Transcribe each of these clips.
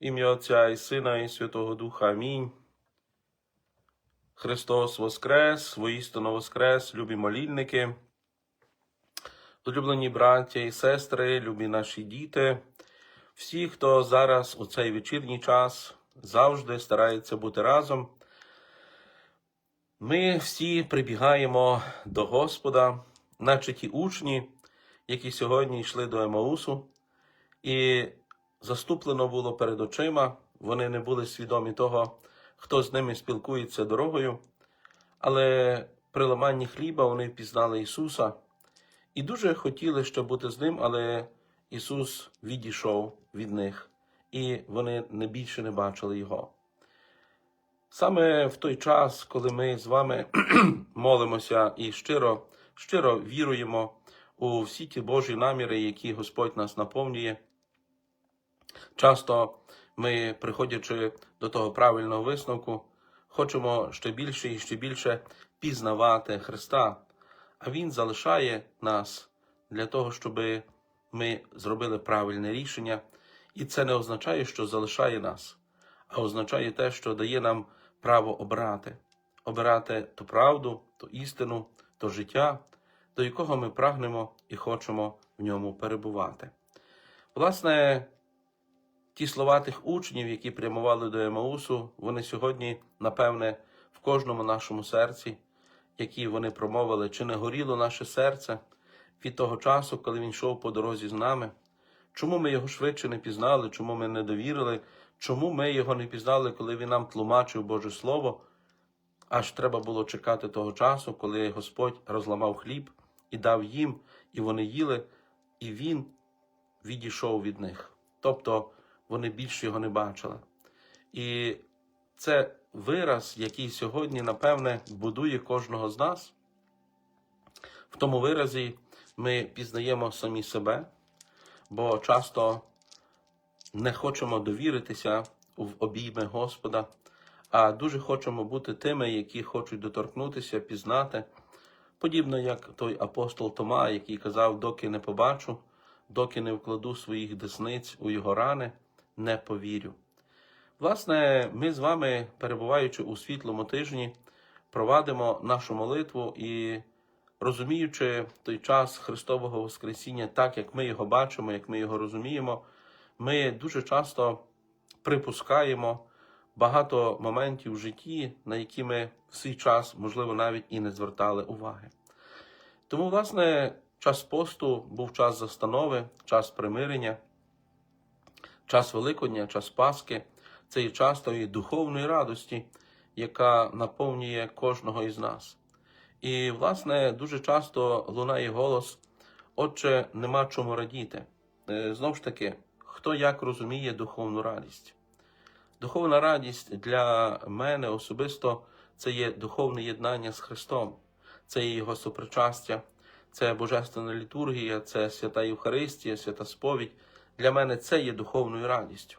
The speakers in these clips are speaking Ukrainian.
Ім'я Отця і Сина, і Святого Духа. Амінь. Христос Воскрес, воістину Воскрес, любі молільники, улюблені браття і сестри, любі наші діти, всі, хто зараз у цей вечірній час завжди старається бути разом. Ми всі прибігаємо до Господа, наче ті учні, які сьогодні йшли до Емаусу, і заступлено було перед очима, вони не були свідомі того, хто з ними спілкується дорогою, але при ламанні хліба вони впізнали Ісуса і дуже хотіли, щоб бути з ним, але Ісус відійшов від них, і вони не більше не бачили Його. Саме в той час, коли ми з вами молимося і щиро, щиро віруємо у всі ті Божі наміри, які Господь нас наповнює, часто ми, приходячи до того правильного висновку, хочемо ще більше і ще більше пізнавати Христа, а Він залишає нас для того, щоб ми зробили правильне рішення, і це не означає, що залишає нас, а означає те, що дає нам право обирати, обирати ту правду, ту істину, то життя, до якого ми прагнемо і хочемо в ньому перебувати. Власне, ті слова тих учнів, які прямували до Емаусу, вони сьогодні, напевне, в кожному нашому серці, які вони промовили, чи не горіло наше серце від того часу, коли він йшов по дорозі з нами. Чому ми його швидше не пізнали, чому ми не довірили, чому ми його не пізнали, коли він нам тлумачив Боже Слово? Аж треба було чекати того часу, коли Господь розламав хліб і дав їм, і вони їли, і він відійшов від них. Тобто вони більше його не бачили. І це вираз, який сьогодні, напевне, будує кожного з нас. В тому виразі ми пізнаємо самі себе, бо часто не хочемо довіритися в обійми Господа, а дуже хочемо бути тими, які хочуть доторкнутися, пізнати, подібно як той апостол Тома, який казав, доки не побачу, доки не вкладу своїх десниць у його рани, не повірю. Власне, ми з вами, перебуваючи у світлому тижні, провадимо нашу молитву і розуміючи той час Христового Воскресіння так, як ми його бачимо, як ми його розуміємо, ми дуже часто припускаємо багато моментів в житті, на які ми в свій час, можливо, навіть і не звертали уваги. Тому, власне, час посту був час застанови, час примирення, час Великодня, час Пасхи це є час тої духовної радості, яка наповнює кожного із нас. І, власне, дуже часто лунає голос: Отче, нема чому радіти. Е, Знову ж таки, хто як розуміє духовну радість? Духовна радість для мене особисто це є духовне єднання з Христом, це є Його сопричастя, це Божественна літургія, це свята Євхаристія, свята сповідь. Для мене це є духовною радістю.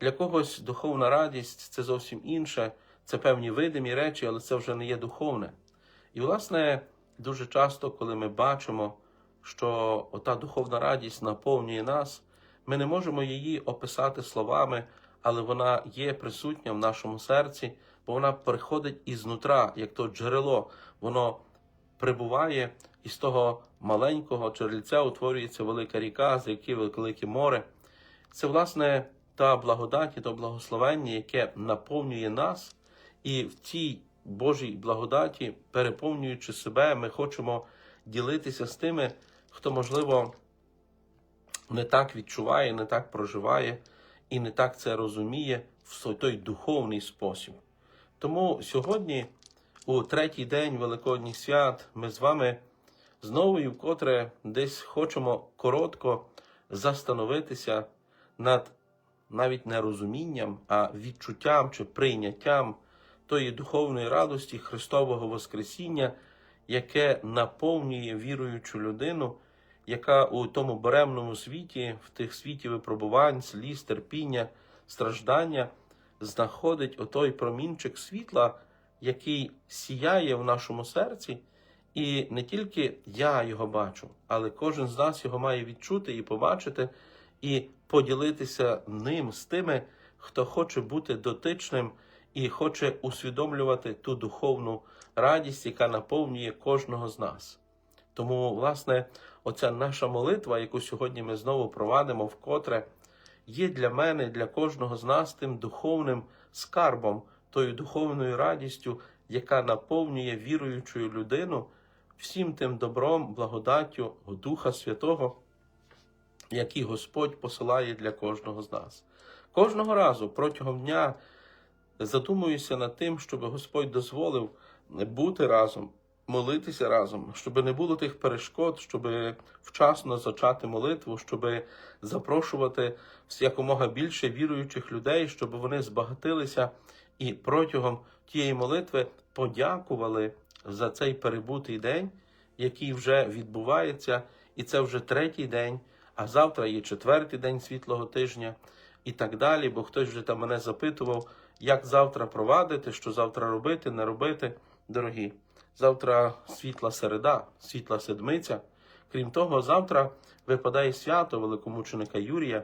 Для когось духовна радість це зовсім інше, це певні видимі речі, але це вже не є духовне. І, власне, дуже часто, коли ми бачимо, що ота духовна радість наповнює нас, ми не можемо її описати словами, але вона є присутня в нашому серці, бо вона приходить ізнутра, як то джерело, воно прибуває, і з того маленького джерельця утворюється велика ріка, з яки велике море. Це, власне, та благодать, і то благословення, яке наповнює нас, і в цій Божій благодаті, переповнюючи себе, ми хочемо ділитися з тими, хто, можливо, не так відчуває, не так проживає і не так це розуміє в той духовний спосіб. Тому сьогодні, у третій день Великодніх свят, ми з вами знову і вкотре десь хочемо коротко застановитися над навіть не розумінням, а відчуттям чи прийняттям тої духовної радості Христового Воскресіння, яке наповнює віруючу людину, яка у тому беремному світі, в тих світі випробувань, сліз, терпіння, страждання, знаходить отой промінчик світла, який сіяє в нашому серці. І не тільки я його бачу, але кожен з нас його має відчути і побачити, і поділитися ним з тими, хто хоче бути дотичним і хоче усвідомлювати ту духовну радість, яка наповнює кожного з нас. Тому, власне, оця наша молитва, яку сьогодні ми знову провадимо вкотре, є для мене, для кожного з нас тим духовним скарбом, тою духовною радістю, яка наповнює віруючу людину всім тим добром, благодаттю Духа Святого, який Господь посилає для кожного з нас. Кожного разу протягом дня задумуюся над тим, щоб Господь дозволив бути разом, молитися разом, щоб не було тих перешкод, щоб вчасно зачати молитву, щоб запрошувати якомога більше віруючих людей, щоб вони збагатилися і протягом тієї молитви подякували за цей перебутий день, який вже відбувається, і це вже третій день, а завтра є четвертий день світлого тижня і так далі. Бо хтось вже там мене запитував, як завтра провадити, що завтра робити, не робити. Дорогі, завтра світла середа, світла седмиця. Крім того, завтра випадає свято великомученика Юрія.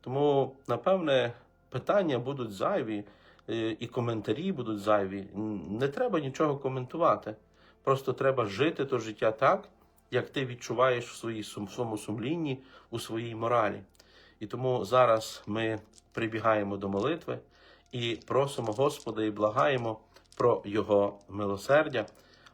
Тому, напевне, питання будуть зайві, і коментарі будуть зайві. Не треба нічого коментувати. Просто треба жити то життя так, як ти відчуваєш в своїй своєму сумлінні, у своїй моралі. І тому зараз ми прибігаємо до молитви і просимо Господа і благаємо про Його милосердя.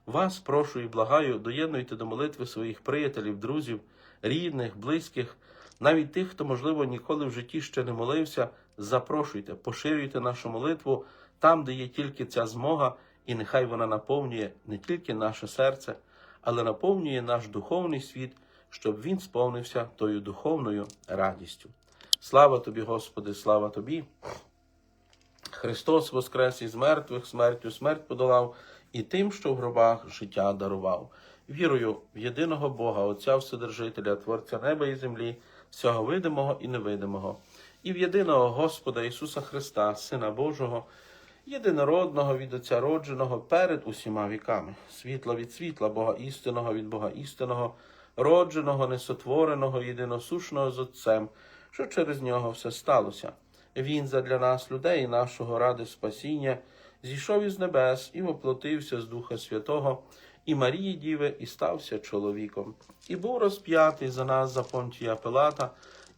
Вас прошу і благаю, доєднуйте до молитви своїх приятелів, друзів, рідних, близьких, навіть тих, хто, можливо, ніколи в житті ще не молився. Запрошуйте, поширюйте нашу молитву там, де є тільки ця змога, і нехай вона наповнює не тільки наше серце, але наповнює наш духовний світ, щоб він сповнився тою духовною радістю. Слава тобі, Господи, слава тобі! Христос воскрес із мертвих, смертю смерть подолав, і тим, що в гробах життя дарував. Вірую в єдиного Бога, Отця Вседержителя, Творця неба і землі, всього видимого і невидимого, і в єдиного Господа Ісуса Христа, Сина Божого, єдинородного від Отця родженого перед усіма віками, світла від світла, Бога істинного від Бога істинного, родженого, несотвореного, єдиносушного з Отцем, що через нього все сталося. Він задля нас, людей, нашого ради спасіння, зійшов із небес і воплотився з Духа Святого, і Марії Діви, і стався чоловіком, і був розп'ятий за нас за понтія Пилата,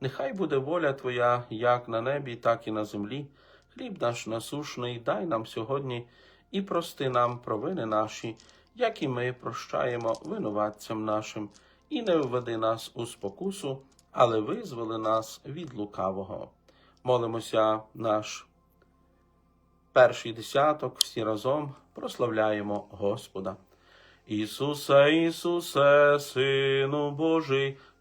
нехай буде воля Твоя, як на небі, так і на землі. Хліб наш насушний, дай нам сьогодні і прости нам провини наші, як і ми прощаємо винуватцям нашим, і не введи нас у спокусу але визволи нас від лукавого. Молимося наш перший десяток всі разом прославляємо Господа. Ісусе, Ісусе, Сину Божий,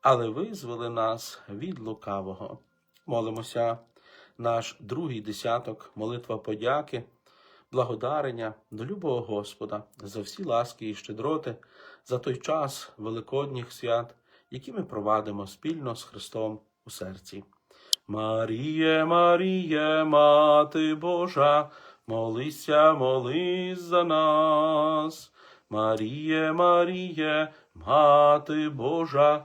але визволи нас від лукавого. Молимося, наш другий десяток, молитва подяки, благодарення до любого Господа за всі ласки і щедроти, за той час великодніх свят, які ми провадимо спільно з Христом у серці. Маріє, Маріє, Мати Божа, молися, молись за нас. Маріє, Маріє, Мати Божа,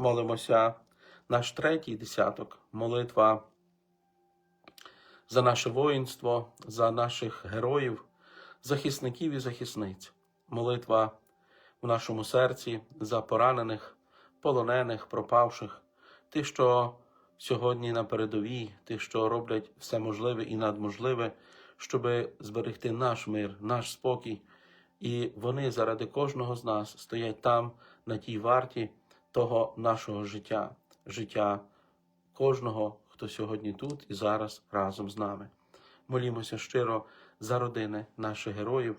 Молимося, наш третій десяток, молитва за наше воїнство, за наших героїв, захисників і захисниць, молитва в нашому серці за поранених, полонених, пропавших, тих, що сьогодні на передовій, тих, що роблять все можливе і надможливе, щоб зберегти наш мир, наш спокій, і вони заради кожного з нас стоять там, на тій варті того нашого життя, життя кожного, хто сьогодні тут і зараз разом з нами. Молімося щиро за родини наших героїв,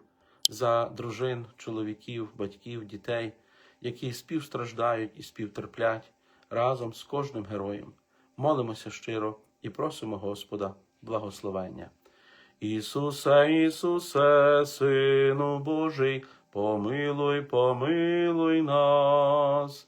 за дружин, чоловіків, батьків, дітей, які співстраждають і співтерплять разом з кожним героєм. Молимося щиро і просимо Господа благословення. Ісусе, Ісусе, Сину Божий, помилуй, помилуй нас.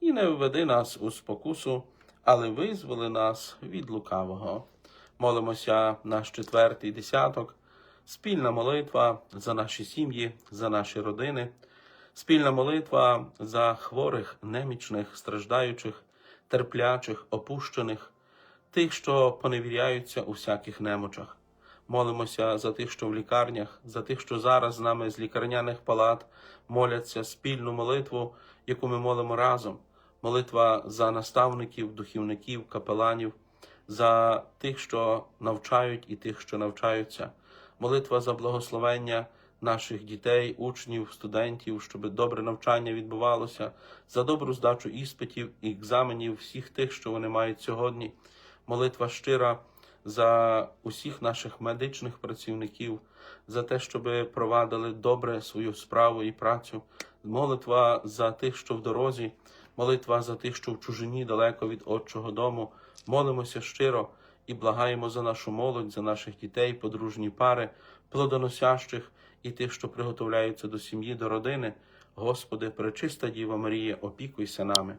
і не введи нас у спокусу, але визволи нас від лукавого. Молимося наш четвертий десяток, спільна молитва за наші сім'ї, за наші родини, спільна молитва за хворих, немічних, страждаючих, терплячих, опущених, тих, що поневіряються у всяких немочах. Молимося за тих, що в лікарнях, за тих, що зараз з нами з лікарняних палат моляться спільну молитву, яку ми молимо разом. Молитва за наставників, духівників, капеланів, за тих, що навчають, і тих, що навчаються. Молитва за благословення наших дітей, учнів, студентів, щоб добре навчання відбувалося, за добру здачу іспитів і екзаменів всіх тих, що вони мають сьогодні. Молитва щира за усіх наших медичних працівників, за те, щоб провадили добре свою справу і працю. Молитва за тих, що в дорозі, молитва за тих, що в чужині далеко від Отчого дому. Молимося щиро і благаємо за нашу молодь, за наших дітей, подружні пари, плодоносящих і тих, що приготовляються до сім'ї, до родини. Господи, пречиста Діва Марія, опікуйся нами.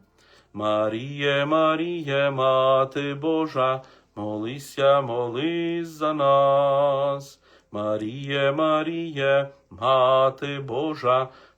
Маріє, Маріє, Мати Божа, молися, молись за нас. Маріє, Маріє, Мати Божа,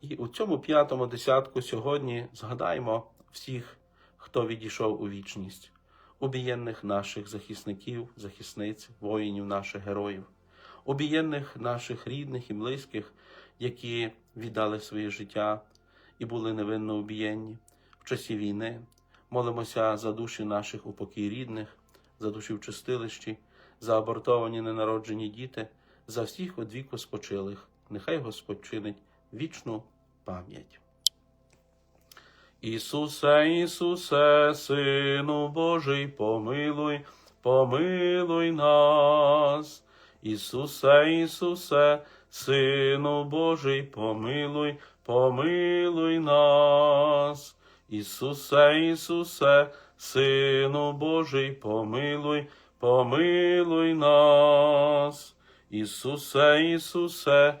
І у цьому п'ятому десятку сьогодні згадаймо всіх, хто відійшов у вічність, убієнних наших захисників, захисниць, воїнів, наших героїв, убієнних наших рідних і близьких, які віддали своє життя і були невинно убієнні в часі війни. Молимося за душі наших упокій рідних, за душі в чистилищі, за абортовані ненароджені діти, за всіх одвіку спочилих. Нехай Господь чинить вічну пам'ять. Ісусе, Ісусе, Сину Божий, помилуй, помилуй нас. Ісусе, Ісусе, Сину Божий, помилуй, помилуй нас. Ісусе, Ісусе, Сину Божий, помилуй, помилуй нас. Ісусе, Ісусе,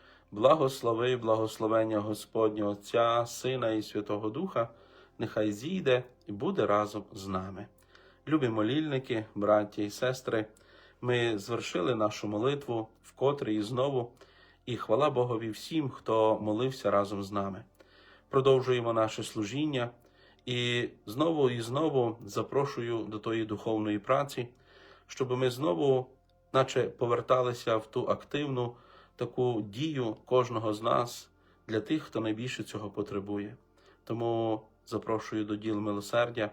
благослови, благословення Господня Отця, Сина і Святого Духа, нехай зійде і буде разом з нами. Любі молільники, браття і сестри, ми звершили нашу молитву вкотре і знову, і хвала Богові всім, хто молився разом з нами. Продовжуємо наше служіння і знову і знову запрошую до тої духовної праці, щоб ми знову, наче поверталися в ту активну таку дію кожного з нас для тих, хто найбільше цього потребує. Тому запрошую до діл милосердя,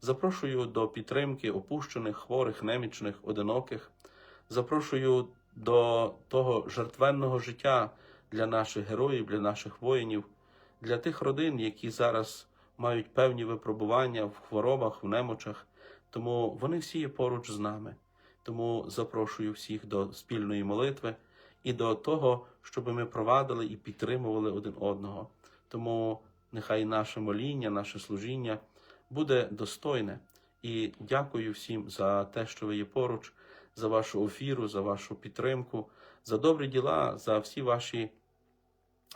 запрошую до підтримки опущених, хворих, немічних, одиноких, запрошую до того жертвенного життя для наших героїв, для наших воїнів, для тих родин, які зараз мають певні випробування в хворобах, в немочах. Тому вони всі є поруч з нами. Тому запрошую всіх до спільної молитви і до того, щоб ми провадили і підтримували один одного. Тому нехай наше моління, наше служіння буде достойне. І дякую всім за те, що ви є поруч, за вашу ефіру, за вашу підтримку, за добрі діла, за всі ваші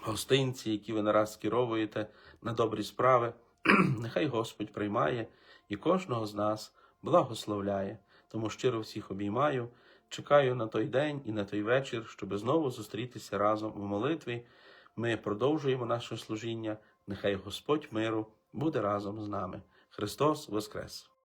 гостинці, які ви нараз скеровуєте на добрі справи. Нехай Господь приймає і кожного з нас благословляє. Тому щиро всіх обіймаю. Чекаю на той день і на той вечір, щоб знову зустрітися разом у молитві. Ми продовжуємо наше служіння. Нехай Господь миру буде разом з нами. Христос Воскрес!